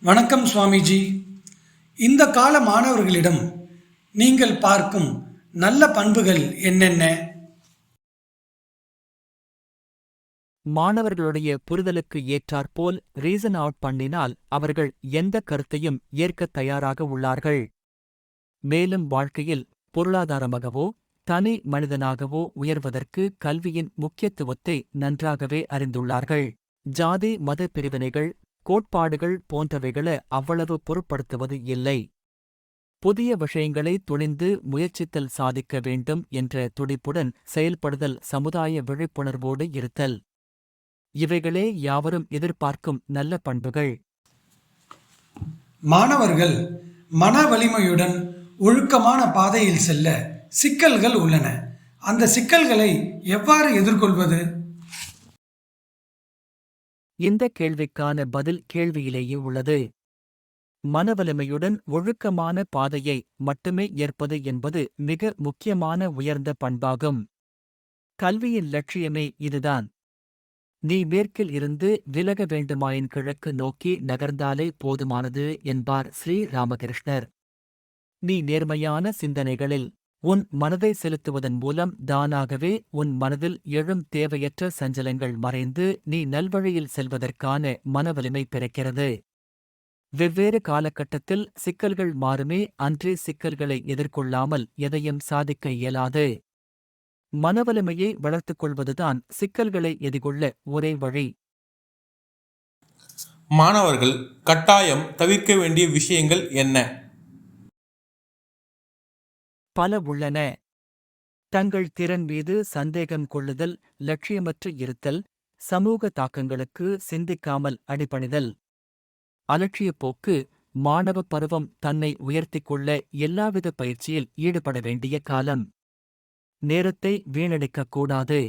வணக்கம் சுவாமிஜி. இந்த கால மாணவர்களிடம் நீங்கள் பார்க்கும் நல்ல பண்புகள் என்னென்ன? மாணவர்களுடைய புரிதலுக்கு ஏற்றாற்போல் ரீசன் அவுட் பண்ணினால் அவர்கள் எந்த கருத்தையும் ஏற்கத் தயாராக உள்ளார்கள். மேலும் வாழ்க்கையில் பொருளாதாரமாகவோ தனி மனிதனாகவோ உயர்வதற்கு கல்வியின் முக்கியத்துவத்தை நன்றாகவே அறிந்துள்ளார்கள். ஜாதி மத பிரிவினைகள் கோட்பாடுகள் போன்றவைகளை அவ்வளவு பொருட்படுத்துவது இல்லை. புதிய விஷயங்களை துணிந்து முயற்சித்தல் சாதிக்க வேண்டும் என்ற துடிப்புடன் செயல்படுதல் சமுதாய விழிப்புணர்வோடு இருத்தல். இவைகளே யாவரும் எதிர்பார்க்கும் நல்ல பண்புகள். மாணவர்கள் மன வலிமையுடன் ஒழுக்கமான பாதையில் செல்ல சிக்கல்கள் உள்ளன. அந்த சிக்கல்களை எவ்வாறு எதிர்கொள்வது? இந்த கேள்விக்கான பதில் கேள்வியிலேயே உள்ளது. மனவலிமையுடன் ஒழுக்கமான பாதையை மட்டுமே ஏற்பது என்பது மிக முக்கியமான உயர்ந்த பண்பாகும். கல்வியின் லட்சியமே இதுதான். நீ மேற்கில் இருந்து விலக வேண்டுமாயின் கிழக்கு நோக்கி நகர்ந்தாலே போதுமானது என்பார் ஸ்ரீ ராமகிருஷ்ணர். நீ நேர்மையான சிந்தனைகளில் உன் மனதை செலுத்துவதன் மூலம் தானாகவே உன் மனதில் எழும் தேவையற்ற சஞ்சலங்கள் மறைந்து நீ நல்வழியில் செல்வதற்கான மனவலிமை பிறக்கிறது. வெவ்வேறு காலகட்டத்தில் சிக்கல்கள் மாறுமே அன்றே சிக்கல்களை எதிர்கொள்ளாமல் எதையும் சாதிக்க இயலாது. மனவலிமையை வளர்த்துக் கொள்வதுதான் சிக்கல்களை எதிர்கொள்ள ஒரே வழி. மாணவர்கள் கட்டாயம் தவிர்க்க வேண்டிய விஷயங்கள் என்ன? பல உள்ளன. தங்கள் திறன் மீது சந்தேகம் கொள்ளுதல் லட்சியமற்று இருத்தல் சமூக தாக்கங்களுக்கு சிந்திக்காமல் அடிபணிதல். அலட்சியப் போக்கு மாணவ பருவம் தன்னை உயர்த்திக் கொள்ள எல்லாவித பயிற்சியில் ஈடுபட வேண்டிய காலம். நேரத்தை வீணடிக்கக் கூடாது.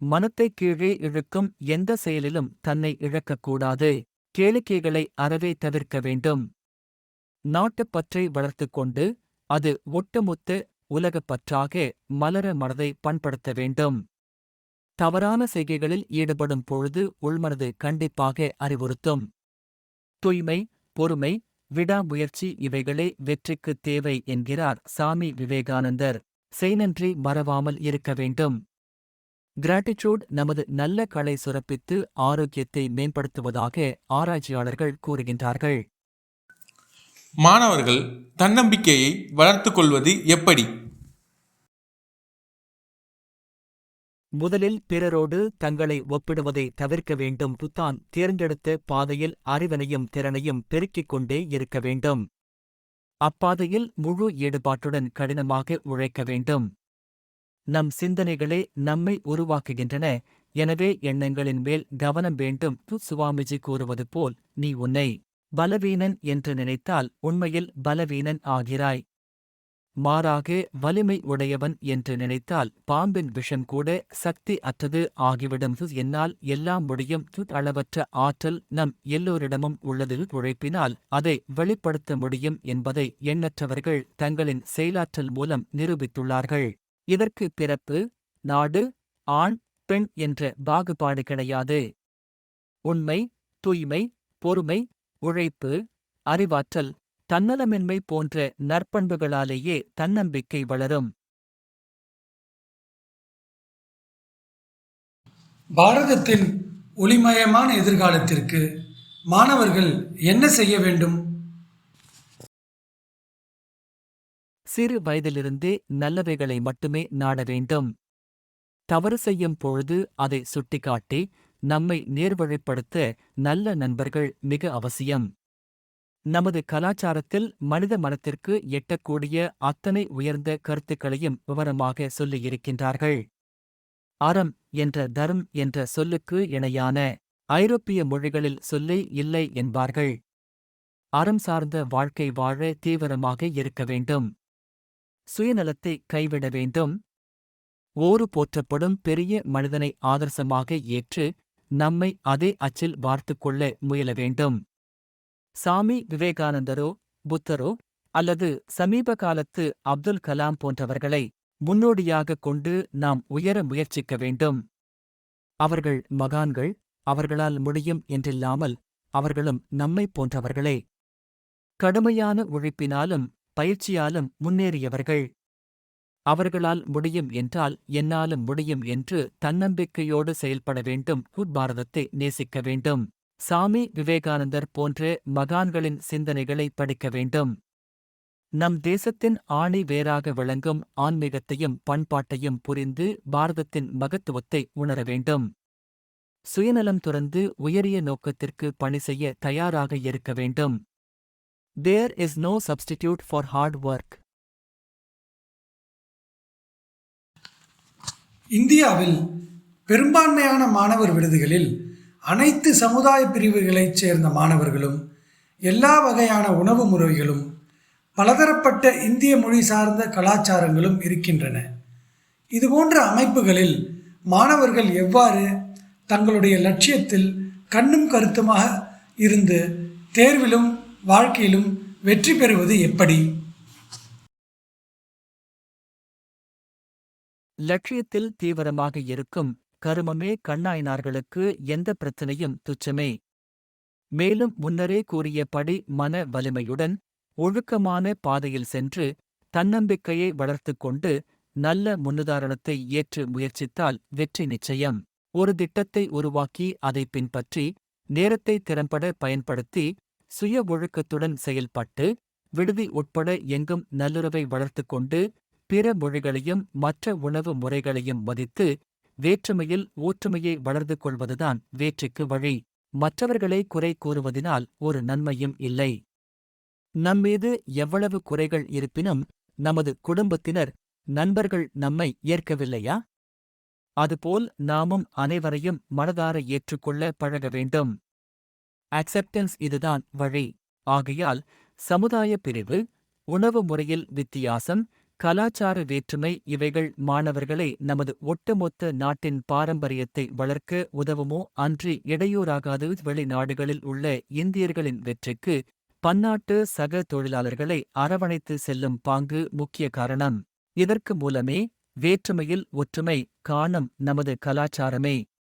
மனத்தை கீழே இழுக்கும் எந்த செயலிலும் தன்னை இழக்கக்கூடாது கேளிக்கைகளை அறவே தவிர்க்க வேண்டும். நாட்டுப்பற்றை வளர்த்துக் கொண்டு அது ஒட்டுமொத்த உலகப் பற்றாக மலர மனதை பண்படுத்த வேண்டும். தவறான செய்கைகளில் ஈடுபடும் பொழுது உள்மனது கண்டிப்பாக அறிவுறுத்தும். தூய்மை பொறுமை விடாமுயற்சி இவைகளே வெற்றிக்குத் தேவை என்கிறார் சாமி விவேகானந்தர். செய்நன்றி மறவாமல் இருக்க வேண்டும். கிராட்டிடியூட் நமது நல்ல களை சுரப்பித்து ஆரோக்கியத்தை மேம்படுத்துவதாக ஆராய்ச்சியாளர்கள் கூறுகின்றார்கள். மாணவர்கள் தன்னம்பிக்கையை வளர்த்துக் கொள்வது எப்படி? முதலில் பிறரோடு தங்களை ஒப்பிடுவதை தவிர்க்க வேண்டும். தான் தேர்ந்தெடுத்த பாதையில் அறிவனையும் திறனையும் பெருக்கிக் கொண்டே இருக்க வேண்டும். அப்பாதையில் முழு ஈடுபாட்டுடன் கடினமாக உழைக்க வேண்டும். நம் சிந்தனைகளே நம்மை உருவாக்குகின்றன. எனவே எண்ணங்களின் மேல் கவனம் வேண்டும். து சுவாமிஜி கூறுவது போல் நீ உன்னை பலவீனன் என்று நினைத்தால் உண்மையில் பலவீனன் ஆகிறாய். மாறாக வலிமை உடையவன் என்று நினைத்தால் பாம்பின் விஷம் கூட சக்தி அற்றது ஆகிவிடும். என்னால் எல்லாம் முடியும். அளவற்ற ஆற்றல் நம் எல்லோரிடமும் உள்ளது. உழைப்பினால் அதை வெளிப்படுத்த முடியும் என்பதை எண்ணற்றவர்கள் தங்களின் செயலாற்றல் மூலம் நிரூபித்துள்ளார்கள். இதற்கு பிறப்பு நாடு ஆண் பெண் என்ற பாகுபாடு கிடையாது. உண்மை தூய்மை பொறுமை உழைப்பு அறிவாற்றல் தன்னலமின்மை போன்ற நற்பண்புகளாலேயே தன்னம்பிக்கை வளரும். பாரதத்தின் ஒளிமயமான எதிர்காலத்திற்கு மாணவர்கள் என்ன செய்ய வேண்டும்? சிறு வயதிலிருந்தே நல்லவைகளை மட்டுமே நாட வேண்டும். தவறு செய்யும் பொழுது அதை சுட்டிக்காட்டி நம்மை நேர்வழிப்படுத்த நல்ல நண்பர்கள் மிக அவசியம். நமது கலாச்சாரத்தில் மனித மனத்திற்கு எட்டக்கூடிய அத்தனை உயர்ந்த கருத்துக்களையும் விவரமாக சொல்லியிருக்கின்றார்கள். அறம் என்ற தர்ம் என்ற சொல்லுக்கு இணையான ஐரோப்பிய மொழிகளில் சொல்லே இல்லை என்பார்கள். அறம் சார்ந்த வாழ்க்கை வாழ தீவிரமாக இருக்க வேண்டும். சுயநலத்தை கைவிட வேண்டும். ஓரு போற்றப்படும் பெரிய மனிதனை ஆதர்சமாக ஏற்று நம்மை அதே அச்சில் வார்த்து கொள்ள முயல வேண்டும். சாமி விவேகானந்தரோ புத்தரோ அல்லது சமீப காலத்து அப்துல் கலாம் போன்றவர்களை முன்னோடியாகக் கொண்டு நாம் உயர முயற்சிக்க வேண்டும். அவர்கள் மகான்கள் அவர்களால் முடியும் என்றில்லாமல் அவர்களும் நம்மைப் போன்றவர்களே. கடுமையான உழைப்பினாலும் பயிற்சியாலும் முன்னேறியவர்கள். அவர்களால் முடியும் என்றால் என்னாலும் முடியும் என்று தன்னம்பிக்கையோடு செயல்பட வேண்டும் பாரதத்தை நேசிக்க வேண்டும். சாமி விவேகானந்தர் போன்ற மகான்களின் சிந்தனைகளை படிக்க வேண்டும். நம் தேசத்தின் ஆணி வேராக விளங்கும் ஆன்மீகத்தையும் பண்பாட்டையும் புரிந்து பாரதத்தின் மகத்துவத்தை உணர வேண்டும். சுயநலம் துறந்து உயரிய நோக்கத்திற்கு பணி செய்ய தயாராக இருக்க வேண்டும். There is no substitute for hard work இந்தியாவில் பெரும்பான்மையான மாணவர் விடுதிகளில் அனைத்து சமுதாய பிரிவுகளைச் சேர்ந்த மாணவர்களும் எல்லா வகையான உணவு முறைகளும் பலதரப்பட்ட இந்திய மொழி சார்ந்த கலாச்சாரங்களும் இருக்கின்றன. இதுபோன்ற அமைப்புகளில் மாணவர்கள் எவ்வாறு தங்களுடைய லட்சியத்தில் கண்ணும் கருத்துமாக இருந்து தேர்விலும் வாழ்க்கையிலும் வெற்றி பெறுவது எப்படி? லட்சியத்தில் தீவிரமாக இருக்கும் கருமமே கண்ணாயினார்களுக்கு எந்த பிரச்சனையும் துச்சமே. மேலும் முன்னரே கூறியபடி மன வலிமையுடன் ஒழுக்கமான பாதையில் சென்று தன்னம்பிக்கையை வளர்த்து கொண்டு நல்ல முன்னுதாரணத்தை ஏற்று முயற்சித்தால் வெற்றி நிச்சயம். ஒரு திட்டத்தை உருவாக்கி அதை பின்பற்றி நேரத்தை திறம்பட பயன்படுத்தி சுய ஒழுக்கத்துடன் செயல்பட்டு விடுதி உட்பட எங்கும் நல்லுறவை வளர்த்து கொண்டு பிற மொழிகளையும் மற்ற உணவு முறைகளையும் மதித்து வேற்றுமையில் ஒற்றுமையை வளர்ந்து கொள்வதுதான் வேற்றுக்கு வழி. மற்றவர்களை குறை கூறுவதினால் ஒரு நன்மையும் இல்லை. நம்மீது எவ்வளவு குறைகள் இருப்பினும் நமது குடும்பத்தினர் நண்பர்கள் நம்மை ஏற்கவில்லையா? அதுபோல் நாமும் அனைவரையும் மனதார ஏற்றுக்கொள்ள பழக வேண்டும். அக்செப்டன்ஸ் இதுதான் வழி. ஆகையால் சமுதாய பிரிவு உணவு முறையில் வித்தியாசம் கலாச்சார வேற்றுமை இவைகள் மாணவர்களை நமது ஒட்டுமொத்த நாட்டின் பாரம்பரியத்தை வளர்க்க உதவுமோ அன்றி இடையூறாகாது வெளிநாடுகளில் உள்ள இந்தியர்களின் வெற்றிக்கு பன்னாட்டு சக தொழிலாளர்களை அரவணைத்து செல்லும் பாங்கு முக்கிய காரணம். இதற்கு மூலமே வேற்றுமையில் ஒற்றுமை காணும் நமது கலாச்சாரமே.